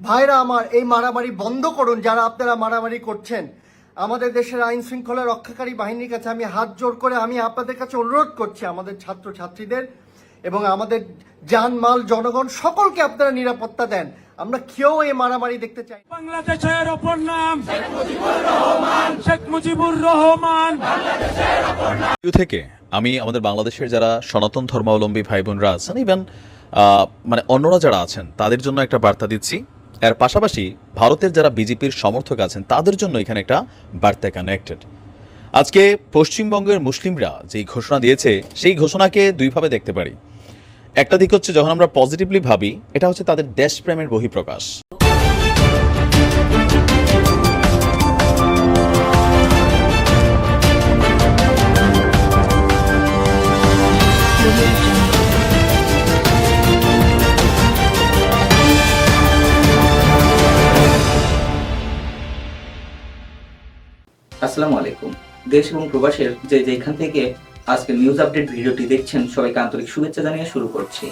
ভাইরা আমার এই মারামারি বন্ধ করুন যারা আপনারা মারামারি করছেন। আমাদের দেশের আইন শৃঙ্খলা রক্ষাকারী বাহিনীর কাছে আমি হাত জোর করে আমি আপনাদের কাছে অনুরোধ করছি আমাদের ছাত্র ছাত্রীদের এবং আমাদের জানমাল জনগণ সকলকে আপনারা নিরাপত্তা দেন। আমরা কেউ এই মারামারি দেখতে চাই। বাংলাদেশের অপর নাম শেখ মুজিবুর রহমান। থেকে আমি আমাদের বাংলাদেশের যারা সনাতন ধর্মাবলম্বী ভাই বোনরা আছেন ইভেন মানে অন্যরা যারা আছেন তাদের জন্য একটা বার্তা দিচ্ছি। এর পাশাপাশি ভারতের যারা বিজেপির সমর্থক আছেন, তাদের জন্য এখানে একটা বার্তা কানেক্টেড আজকে পশ্চিমবঙ্গের মুসলিমরা যেই ঘোষণা দিয়েছে, সেই ঘোষণাকে দুইভাবে দেখতে পারি। একটা দিক হচ্ছে যখন আমরা পজিটিভলি ভাবি, এটা হচ্ছে তাদের দেশপ্রেমের বহিঃপ্রকাশ। আসসালামু আলাইকুম। দেশ এবং প্রবাসের যে যেখান থেকে আজকে নিউজ আপডেট ভিডিওটি দেখছেন, সবাইকে আন্তরিক শুভেচ্ছা জানিয়ে শুরু করছি।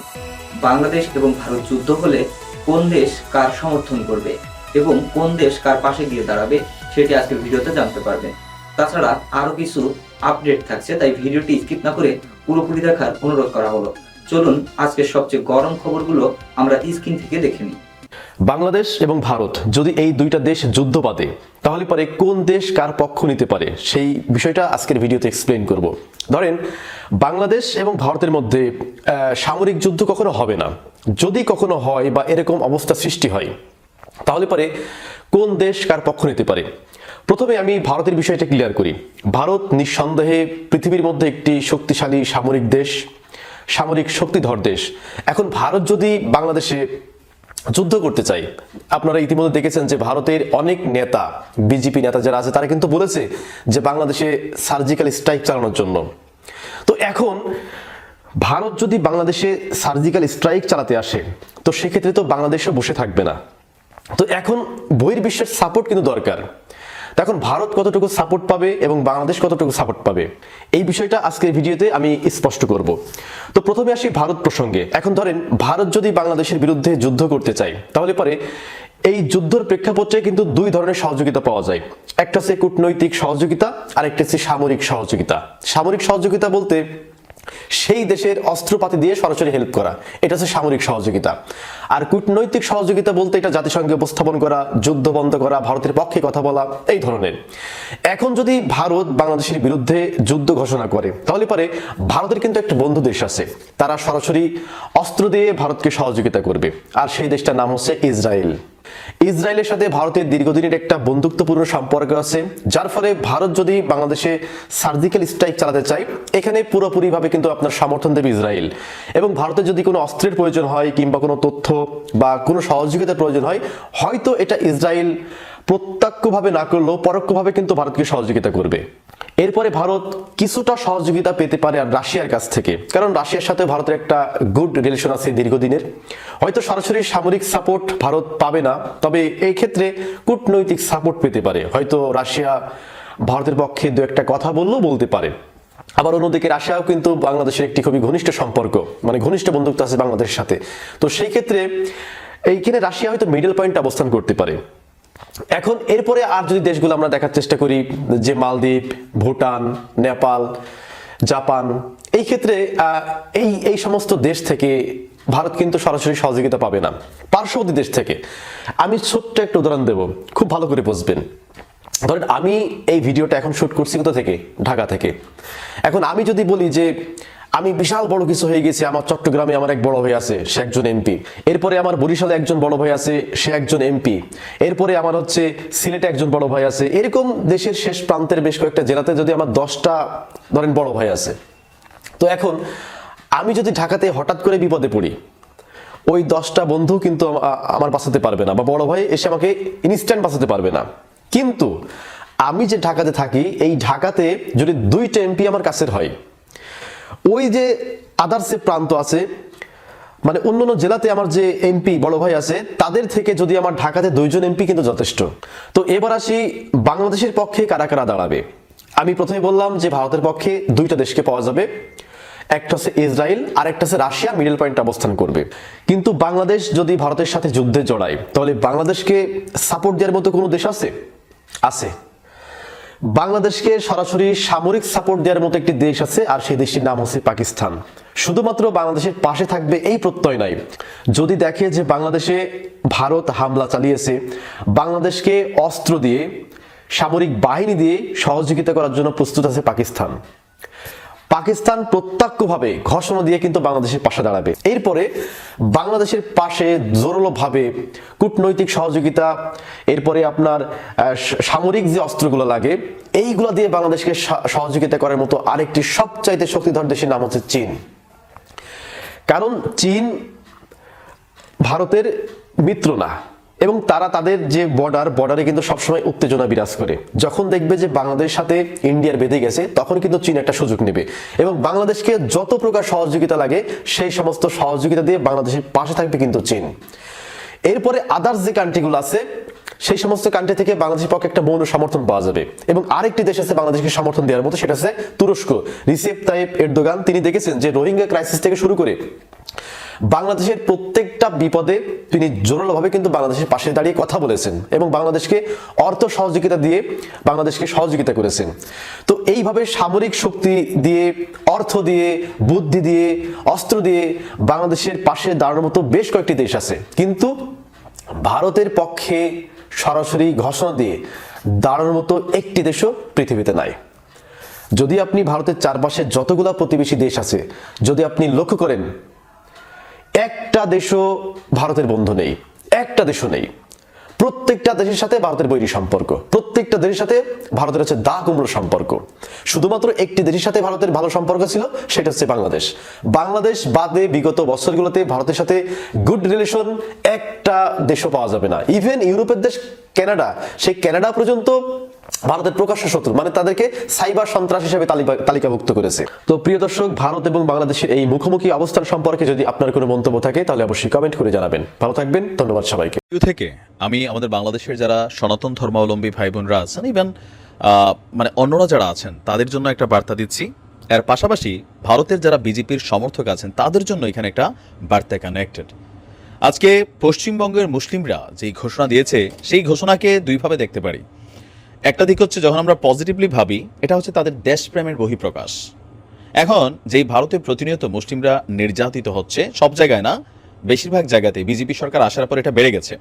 বাংলাদেশ এবং ভারত যুদ্ধ হলে কোন দেশ কার সমর্থন করবে এবং কোন দেশ কার পাশে গিয়ে দাঁড়াবে, সেটি আজকে ভিডিওতে জানতে পারবেন তাছাড়া আরও কিছু আপডেট থাকছে, তাই ভিডিওটি স্কিপ না করে পুরোপুরি দেখার অনুরোধ করা হলো। চলুন আজকে সবচেয়ে গরম খবরগুলো আমরা স্ক্রিন থেকে দেখে নিই। বাংলাদেশ এবং ভারত যদি এই দুইটা দেশ যুদ্ধ বাঁধে, তাহলে পরে কোন দেশ কার পক্ষ নিতে পারে? সেই বিষয়টা আজকের ভিডিওতে এক্সপ্লেন করব। ধরেন, বাংলাদেশ এবং ভারতের মধ্যে সামরিক যুদ্ধ কখনো হবে না। যদি কখনো হয় বা এরকম অবস্থা সৃষ্টি হয়, তাহলে পরে কোন দেশ কার পক্ষ নিতে পারে? প্রথমে আমি ভারতের বিষয়টা ক্লিয়ার করি। ভারত নিঃসন্দেহে পৃথিবীর মধ্যে একটি শক্তিশালী সামরিক দেশ, সামরিক শক্তিধর দেশ। এখন ভারত যদি বাংলাদেশে যুদ্ধ করতে চাই। আপনারা ইতিমধ্যে দেখেছেন যে ভারতের অনেক নেতা, বিজেপি নেতা যারা আছে, তারা কিন্তু বলেছে যে বাংলাদেশে সার্জিক্যাল স্ট্রাইক চালানোর জন্য। তো এখন ভারত যদি বাংলাদেশে সার্জিক্যাল স্ট্রাইক চালাতে আসে, তো সেক্ষেত্রে তো বাংলাদেশে বসে থাকবে না। তো এখন বহির্বিশ্বের সাপোর্ট কিন্তু দরকার। এখন ভারত কতটুকু সাপোর্ট পাবে এবং বাংলাদেশ কতটুকু সাপোর্ট পাবে? এই বিষয়টা আজকের ভিডিওতে আমি স্পষ্ট করব। তো প্রথমে আসি ভারত প্রসঙ্গে। এখন ধরেন, ভারত যদি বাংলাদেশের বিরুদ্ধে যুদ্ধ করতে চায়, তাহলে পরে এই যুদ্ধের প্রেক্ষাপটে কিন্তু দুই ধরনের সহযোগিতা পাওয়া যায়। একটা হচ্ছে কূটনৈতিক সহযোগিতা আর একটা হচ্ছে সামরিক সহযোগিতা। সামরিক সহযোগিতা বলতে সেই দেশের অস্ত্রপাতি দিয়ে সরাসরি হেল্প করা। এটা হচ্ছে সামরিক সহযোগিতা। আর কূটনৈতিক সহযোগিতা বলতে এটা জাতিসংঘে উপস্থাপন করা, যুদ্ধ বন্ধ করা, ভারতের পক্ষে কথা বলা, এই ধরনের। এখন যদি ভারত বাংলাদেশের বিরুদ্ধে যুদ্ধ ঘোষণা করে, তাহলে পরে ভারতের কিন্তু একটা বন্ধু দেশ আছে। তারা সরাসরি অস্ত্র দিয়ে ভারতকে সহযোগিতা করবে। আর সেই দেশটার নাম হচ্ছে ইসরায়েল। ইসরায়েলের সাথে ভারতের দীর্ঘদিনের একটা বন্ধুত্বপূর্ণ সম্পর্ক আছে, যার ফলে ভারত যদি বাংলাদেশে সার্জিক্যাল স্ট্রাইক চালাতে চায়, এখানে পুরোপুরিভাবে কিন্তু আপনার সমর্থন দেবে ইসরায়েল। এবং ভারতের যদি কোনো অস্ত্রের প্রয়োজন হয় কিংবা কোনো তথ্য বা কোনো সহযোগিতার প্রয়োজন হয়, হয়তো এটা ইসরায়েল প্রত্যক্ষভাবে না করলেও পরোক্ষভাবে কিন্তু ভারতকে সহযোগিতা করবে। এরপরে ভারত কিছুটা সহযোগিতা পেতে পারে আর রাশিয়ার কাছ থেকে। কারণ রাশিয়ার সাথে ভারতের একটা গুড রিলেশন আছে দীর্ঘদিনের। হয়তো সরাসরি সামরিক সাপোর্ট ভারত পাবে না, তবে এই ক্ষেত্রে কূটনৈতিক সাপোর্ট পেতে পারে। হয়তো রাশিয়া ভারতের পক্ষে দু একটা কথা বললেও বলতে পারে। আবার অন্যদিকে রাশিয়াও কিন্তু বাংলাদেশের একটি খুবই ঘনিষ্ঠ সম্পর্ক মানে ঘনিষ্ঠ বন্ধুত্ব আছে বাংলাদেশের সাথে। তো সেই ক্ষেত্রে এইখানে রাশিয়া হয়তো মিডল পয়েন্ট অবস্থান করতে পারে। এখন এরপরে আর যদি দেশগুলো আমরা দেখার চেষ্টা করি, যে মালদ্বীপ, ভুটান, নেপাল, জাপান, এই ক্ষেত্রে এই এই সমস্ত দেশ থেকে ভারত কিন্তু সরাসরি সহযোগিতা পাবে না। পার্শ্ববর্তী দেশ থেকে। আমি ছোট্ট একটা উদাহরণ দেব। খুব ভালো করে বুঝবেন। ধরেন আমি এই ভিডিওটা এখন শুট করছি কোথা থেকে? ঢাকা থেকে। এখন আমি যদি বলি যে আমি বিশাল বড় কিছু হয়ে গেছি, আমার চট্টগ্রামে আমার এক বড় ভাই আছে, সে একজন এমপি। এরপরে আমার বরিশালে একজন বড় ভাই আছে, সে একজন এমপি। এরপরে আমার হচ্ছে সিলেটে একজন বড় ভাই আছে। এরকম দেশের শেষ প্রান্তের বেশ কয়েকটা জেলাতে যদি আমার দশটা, ধরেন বড় ভাই আছে। তো এখন, আমি যদি ঢাকাতে হঠাৎ করে বিপদে পড়ি, ওই দশটা বন্ধু কিন্তু আমার বাঁচাতে পারবে না, বা বড় ভাই এসে আমাকে ইনস্ট্যান্ট বাঁচাতে পারবে না। কিন্তু, আমি যে ঢাকাতে থাকি, এই ঢাকাতে যদি দুইটা এমপি আমার কাছের হয় ওই যে আদার্স প্রান্ত আছে মানে অন্য অন্য জেলাতে আমার যে এমপি বড় ভাই আছে, তাদের থেকে যদি আমার ঢাকাতে দুইজন এমপি কিন্তু যথেষ্ট। তো এবার আসি বাংলাদেশের পক্ষে কারা কারা দাঁড়াবে। আমি প্রথমে বললাম যে ভারতের পক্ষে দুইটা দেশকে পাওয়া যাবে। একটা হচ্ছে ইসরায়েল আর একটা হচ্ছে রাশিয়া মিডল পয়েন্ট অবস্থান করবে। কিন্তু বাংলাদেশ যদি ভারতের সাথে যুদ্ধে জড়ায়, তাহলে বাংলাদেশকে সাপোর্ট দেওয়ার মতো কোনো দেশ আছে? আছে। বাংলাদেশকে সরাসরি সামরিক সাপোর্ট দেওয়ার মতো একটি দেশ আছে, আর সেই দেশটির নাম হচ্ছে পাকিস্তান। শুধুমাত্র বাংলাদেশের পাশে থাকবে এই প্রত্যয় নাই। যদি দেখে যে বাংলাদেশে ভারত হামলা চালিয়েছে, বাংলাদেশকে অস্ত্র দিয়ে, সামরিক বাহিনী দিয়ে সহযোগিতা করার জন্য প্রস্তুত আছে পাকিস্তান। পাকিস্তান প্রত্যক্ষভাবে ঘোষণা দিয়ে কিন্তু বাংলাদেশের পাশে দাঁড়াবে। এরপরে বাংলাদেশের পাশে জোরালোভাবে কূটনৈতিক সহযোগিতা, এরপরে আপনার সামরিক যে অস্ত্রগুলো লাগে, এইগুলো দিয়ে বাংলাদেশকে সহ- সহযোগিতা করার মতো আরেকটি সবচাইতে শক্তিধর দেশের নাম হচ্ছে চীন। কারণ চীন ভারতের মিত্র না। এবং তারা তাদের যে বর্ডার বর্ডারে কিন্তু সবসময় উত্তেজনা বিরাজ করে। যখন দেখবে যে বাংলাদেশ সাথে ইন্ডিয়ার বেঁধে গেছে, তখন কিন্তু চীন একটা সুযোগ নেবে। এবং বাংলাদেশকে যত প্রকার সহযোগিতা লাগে, সেই সমস্ত সহযোগিতা দিয়ে বাংলাদেশের পাশে থাকবে কিন্তু চীন। এরপরে আদার্স যে কান্ট্রিগুলো আছে, সেই সমস্ত কান্ট্রি থেকে বাংলাদেশের পক্ষে একটা মৌন সমর্থন পাওয়া যাবে। এবং আরেকটি দেশ আছে বাংলাদেশকে সমর্থন দেওয়ার মতো, সেটা হচ্ছে তুরস্ক। রিসেপ তাইপ এরদোগান, তিনি দেখেছেন যে রোহিঙ্গা ক্রাইসিস থেকে শুরু করে বাংলাদেশের প্রত্যেকটা বিপদে তিনি জোরালোভাবে কিন্তু বাংলাদেশের পাশে দাঁড়িয়ে কথা বলেছেন এবং বাংলাদেশকে অর্থ সহযোগিতা দিয়ে বাংলাদেশকে সহযোগিতা করেছেন। তো এইভাবে সামরিক শক্তি দিয়ে, অর্থ দিয়ে, বুদ্ধি দিয়ে, অস্ত্র দিয়ে বাংলাদেশের পাশে দাঁড়ানোর মতো বেশ কয়েকটি দেশ আছে। কিন্তু ভারতের পক্ষে সরাসরি ঘোষণা দিয়ে দাঁড়ানোর মতো একটি দেশও পৃথিবীতে নাই। যদি আপনি ভারতের চারপাশে যতগুলা প্রতিবেশী দেশ আছে, যদি আপনি লক্ষ্য করেন একটা দেশও ভারতের বন্ধু নেই একটা দেশও নেই। প্রত্যেকটা দেশের সাথে ভারতের বৈরী সম্পর্ক। প্রত্যেকটা দেশের সাথে ভারতের হচ্ছে দা কুমড়ো সম্পর্ক। শুধুমাত্র একটি দেশের সাথে ভারতের ভালো সম্পর্ক ছিল, সেটা হচ্ছে বাংলাদেশ। বাংলাদেশ বাদে বিগত বছরগুলোতে ভারতের সাথে গুড রিলেশন একটা দেশও পাওয়া যাবে না। ইভেন ইউরোপের দেশ কানাডা, সেই কানাডা পর্যন্ত ভারতের প্রকাশ্য শত্রু মানে তাদেরকে সাইবার সন্ত্রাস হিসেবে তালিকা- তালিকাভুক্ত করেছে। তো প্রিয় দর্শক, ভারত এবং বাংলাদেশের এই মুখোমুখি অবস্থান সম্পর্কে যদি আপনার কোনো মন্তব্য থাকে, তাহলে অবশ্যই কমেন্ট করে জানাবেন। ভালো থাকবেন, ধন্যবাদ সবাইকে। থেকে আমি আমাদের বাংলাদেশের যারা সনাতন ধর্মাবলম্বী ভাই বোনরা আছেন ইভেন মানে অন্যরা যারা আছেন, তাদের জন্য একটা বার্তা দিচ্ছি। এর পাশাপাশি ভারতের যারা বিজেপির সমর্থক আছেন, তাদের জন্য এখানে একটা বার্তা কানেক্টেড আজকে পশ্চিমবঙ্গের মুসলিমরা যেই ঘোষণা দিয়েছে, সেই ঘোষণাকে দুইভাবে দেখতে পারি। একটা দিক হচ্ছে যখন আমরা পজিটিভলি ভাবি, এটা হচ্ছে তাদের দেশপ্রেমের বহিঃপ্রকাশ। এখন যেই ভারতে প্রতিনিয়ত মুসলিমরা নির্যাতিত হচ্ছে, সব জায়গায় না, বেশিরভাগ জায়গাতে বিজেপি সরকার আসার পর এটা বেড়ে গেছে।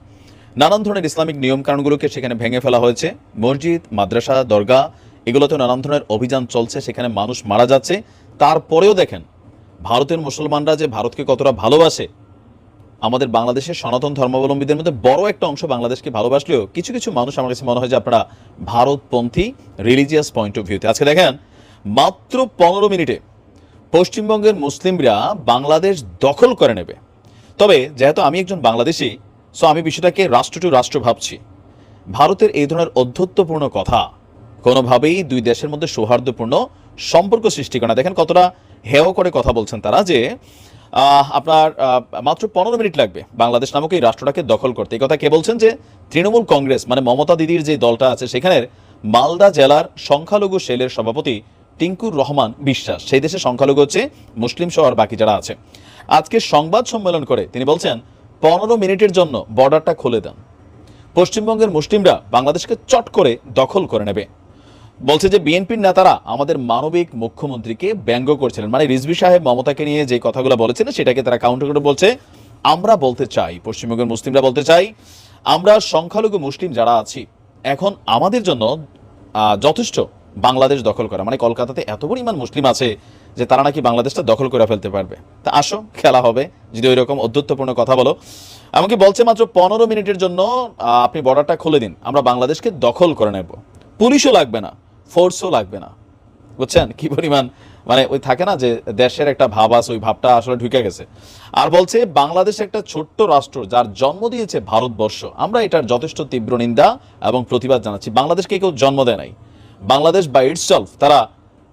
নানান ধরনের ইসলামিক নিয়মকানুনগুলোকে সেখানে ভেঙে ফেলা হয়েছে। মসজিদ, মাদ্রাসা দরগা এগুলোতে নানান ধরনের অভিযান চলছে, সেখানে মানুষ মারা যাচ্ছে। তারপরেও দেখেন, ভারতের মুসলমানরা যে ভারতকে কতটা ভালোবাসে, আমাদের বাংলাদেশের সনাতন ধর্মাবলম্বীদের মধ্যে বড় একটা অংশ বাংলাদেশকে ভালোবাসলেও কিছু কিছু মানুষ আমার কাছে মনে হয় যে আপনারা ভারতপন্থী রিলিজিয়াস পয়েন্ট অফ ভিউতে আজকে দেখেন, মাত্র পনেরো মিনিটে পশ্চিমবঙ্গের মুসলিমরা বাংলাদেশ দখল করে নেবে। তবে যেহেতু আমি একজন বাংলাদেশি সো আমি বিষয়টাকে রাষ্ট্র টু রাষ্ট্র ভাবছি। ভারতের এই ধরনের অধ্যত্বপূর্ণ কথা কোনোভাবেই দুই দেশের মধ্যে সৌহার্দ্যপূর্ণ সম্পর্ক সৃষ্টি করে না। দেখেন কতটা হেয় করে কথা বলছেন তারা যে আপনার মাত্র পনেরো মিনিট লাগবে। বাংলাদেশ নামক এই রাষ্ট্রটাকে দখল করতে। এই কথা কে বলছেন যে, তৃণমূল কংগ্রেস মানে মমতা দিদির যে দলটা আছে, সেখানের মালদা জেলার সংখ্যালঘু সেলের সভাপতি টিঙ্কুর রহমান বিশ্বাস। সেই দেশে সংখ্যালঘু হচ্ছে মুসলিম সহ আর বাকি যারা আছে। আজকে সংবাদ সম্মেলন করে তিনি বলছেন পনেরো মিনিটের জন্য বর্ডারটা খুলে দেন। পশ্চিমবঙ্গের মুসলিমরা বাংলাদেশকে চট করে দখল করে নেবে। বলছে যে বিএনপির নেতারা আমাদের মানবিক মুখ্যমন্ত্রীকে ব্যঙ্গ করছিলেন। মানে রিজভি সাহেব মমতাকে নিয়ে যে কথাগুলো বলেছিলেন, সেটাকে তারা কাউন্টার করে বলছে, আমরা বলতে চাই, পশ্চিমবঙ্গের মুসলিমরা বলতে চাই, আমরা সংখ্যালঘু মুসলিম যারা আছি, এখন আমাদের জন্য যথেষ্ট বাংলাদেশ দখল করা। মানে কলকাতাতে এত পরিমাণ মুসলিম আছে যে তারা নাকি বাংলাদেশটা দখল করে ফেলতে পারবে। তা আসো, খেলা হবে। যদি ওই রকম অধ্যত্বপূর্ণ কথা বলো। আমাকে বলছে মাত্র পনেরো মিনিটের জন্য আপনি বর্ডারটা খুলে দিন। আমরা বাংলাদেশকে দখল করে নেব। পুলিশও লাগবে না ফোর্সও লাগবে না। বুঝছেন? কি পরিমাণ? মানে ওই থাকে না যে দেশের একটা ভাব আছে, ওই ভাবটা আসলে ঢুকে গেছে। আর বলছে, বাংলাদেশ একটা ছোট্ট রাষ্ট্র, যার জন্ম দিয়েছে ভারতবর্ষ। আমরা এটার যথেষ্ট তীব্র নিন্দা এবং প্রতিবাদ জানাচ্ছি। বাংলাদেশকে কেউ জন্ম দেয় নাই। বাংলাদেশ বা ইটসেলফ তারা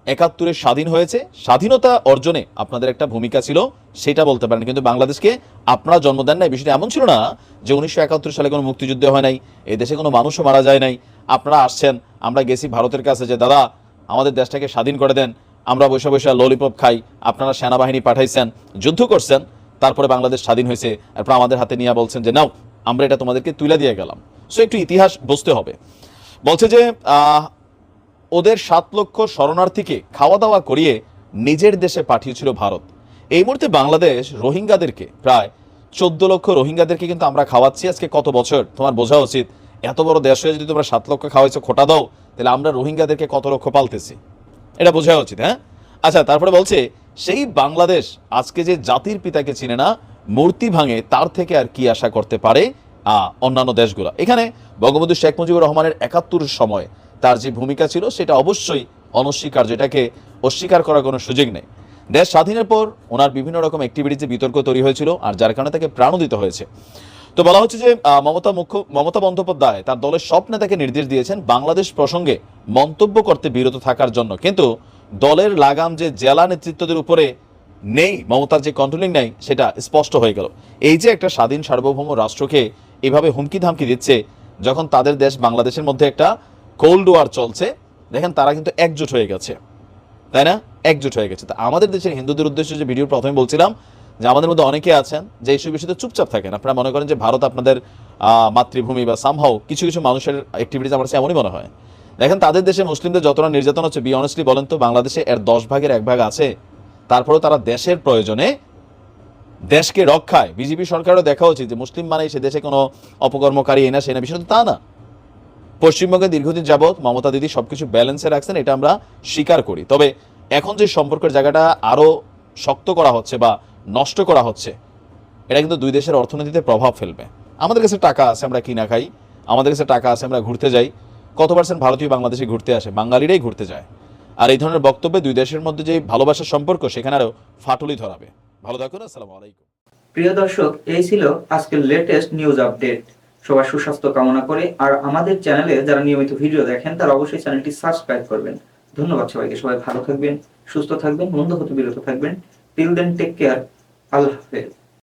একাত্তরে স্বাধীন হয়েছে। স্বাধীনতা অর্জনে আপনাদের একটা ভূমিকা ছিল, সেটা বলতে পারেন। কিন্তু বাংলাদেশকে আপনারা জন্ম দেন নাই, বিষয়টা এমন ছিল না যে উনিশশো একাত্তর সালে কোনো মুক্তিযুদ্ধ হয় নাই, এই দেশে কোনো মানুষও মারা যায় নাই। আপনারা আসছেন, আমরা গেছি ভারতের কাছে যে, দাদা, আমাদের দেশটাকে স্বাধীন করে দেন, আমরা বসে বসে ললিপপ খাই, আপনারা সেনাবাহিনী পাঠাইছেন, যুদ্ধ করছেন, তারপরে বাংলাদেশ স্বাধীন হয়েছে। এরপর আমাদের হাতে নিয়ে বলছেন যে, নাও, আমরা এটা তোমাদেরকে তুলে দিয়ে গেলাম। সো একটু ইতিহাস বুঝতে হবে। বলছে যে ওদের সাত লক্ষ শরণার্থীকে খাওয়া দাওয়া করিয়ে নিজের দেশে পাঠিয়েছিল ভারত। এই মুহূর্তে বাংলাদেশ রোহিঙ্গাদেরকে, প্রায় চোদ্দ লক্ষ রোহিঙ্গাদেরকে কিন্তু আমরা খাওয়াচ্ছি আজকে কত বছর? তোমার বোঝা উচিত। এত বড় দেশ হয়ে যদি তোমরা সাত লক্ষ খাওয়াইছো, খোটা দাও, তাহলে আমরা রোহিঙ্গাদেরকে কত লক্ষ পালতেছি? এটা বোঝা উচিত হ্যাঁ? আচ্ছা তারপরে বলছে, সেই বাংলাদেশ আজকে যে জাতির পিতাকে চিনে না, মূর্তি ভাঙে, তার থেকে আর কি আশা করতে পারে অন্যান্য দেশগুলো? এখানে বঙ্গবন্ধু শেখ মুজিবুর রহমানের একাত্তর সময় তার যে ভূমিকা ছিল, সেটা অবশ্যই অনস্বীকার্য। এটাকে অস্বীকার করার কোনো সুযোগ নেই। দেশ স্বাধীনের পর ওনার বিভিন্ন রকম অ্যাক্টিভিটিতে বিতর্ক তৈরি হয়েছিল আর যার কারণে তাকে প্রাণও দিতে হয়েছে। তো বলা হচ্ছে যে মমতা মুখ্য, মমতা বন্দ্যোপাধ্যায় তার দলের সব নেতাকে নির্দেশ দিয়েছেন বাংলাদেশ প্রসঙ্গে মন্তব্য করতে বিরত থাকার জন্য। কিন্তু দলের লাগাম যে জেলা নেতৃত্বদের উপরে নেই, মমতার যে কন্ট্রোলিং নেই, সেটা স্পষ্ট হয়ে গেল। এই যে একটা স্বাধীন সার্বভৌম রাষ্ট্রকে এভাবে হুমকি ধামকি দিচ্ছে, যখন তাদের দেশ বাংলাদেশের মধ্যে একটা কোল্ড ওয়ার চলছে। দেখেন, তারা কিন্তু একজোট হয়ে গেছে। তাই না? একজোট হয়ে গেছে। তা আমাদের দেশের হিন্দুদের উদ্দেশ্যে যে ভিডিও প্রথমে বলছিলাম, যে আমাদের মধ্যে অনেকে আছেন, যে এইসব বিষয়তে চুপচাপ থাকেন। আপনারা মনে করেন যে ভারত আপনাদের মাতৃভূমি বা সামহাও কিছু কিছু মানুষের অ্যাক্টিভিটিস আমার কাছে এমনই মনে হয়। দেখেন, তাদের দেশে মুসলিমদের যতটা নির্যাতন হচ্ছে বি অনেস্টলি বলেন তো, বাংলাদেশে এর দশ ভাগের এক ভাগ আছে। তারপরেও তারা দেশের প্রয়োজনে দেশকে রক্ষায়। বিজেপি সরকারও দেখা উচিত যে মুসলিম মানে সে দেশে কোনো অপকর্মকারী এনা সেনা বিষয় তা না। পশ্চিমবঙ্গে দীর্ঘদিন যাবৎ মমতা দিদি সবকিছু ব্যালেন্সে রাখছেন, এটা আমরা স্বীকার করি। তবে এখন যে সম্পর্কের জায়গাটা আরও শক্ত করা হচ্ছে বা নষ্ট করা হচ্ছে, এটা কিন্তু দুই দেশের অর্থনীতিতে প্রভাব ফেলবে। আমাদের কাছে টাকা আছে, আমরা কিনা খাই। আমাদের কাছে টাকা আছে, আমরা ঘুরতে যাই। কত পার্সেন্ট ভারতীয় বাংলাদেশে ঘুরতে আসে? বাঙালিরাই ঘুরতে যায়। আর এই ধরনের বক্তব্যে দুই দেশের মধ্যে যে ভালোবাসার সম্পর্ক, সেখানে আরও ফাটুলি ধরাবে। ভালো থাকুন, আসসালামু আলাইকুম। প্রিয় দর্শক, এই ছিল আজকের লেটেস্ট নিউজ আপডেট সবার সুস্বাস্থ্য কামনা করে। আর আমাদের চ্যানেলে যারা নিয়মিত ভিডিও দেখেন, তারা অবশ্যই চ্যানেলটি সাবস্ক্রাইব করবেন। ধন্যবাদ সবাইকে। সবাই ভালো থাকবেন, সুস্থ থাকবেন, মন্দ হতে বিরত থাকবেন। Till then take care Allah হাফেজ।